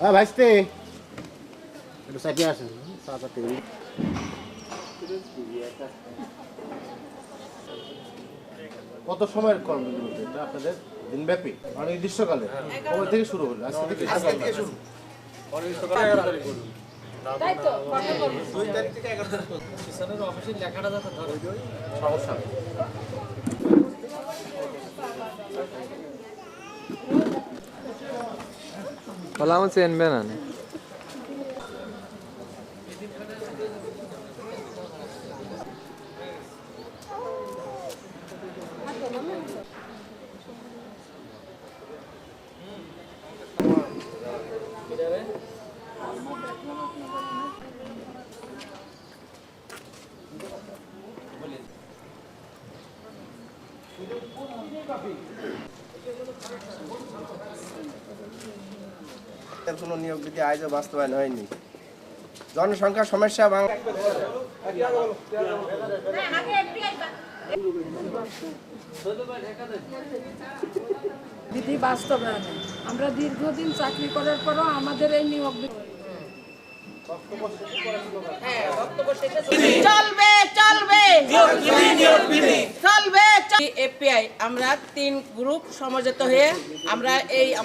হ্যাঁ ভাইস্তে। একটু সাইডে আসেন চা চা টেবিল কত সময়ের কর্মবিরতি এটা আপনাদের? দিনব্যাপী? মানে গ্রীষ্মকালে? কবে থেকে শুরু হলো? আজকে থেকে শুরু। সমস্যা Wala mo si Enben ano? এর কোনো নিয়োগ বিধি আজও বাস্তবায়ন হয়নি। জনসংখ্যার সমস্যা বাংলা বিধি বাস্তবায়নে। আমরা দীর্ঘদিন চাকরি করার পরও আমাদের এই নিয়োগ চলবে চলবে। চলবে এপিআই আমরা তিন গ্রুপ সমবেত হয়ে আমরা এই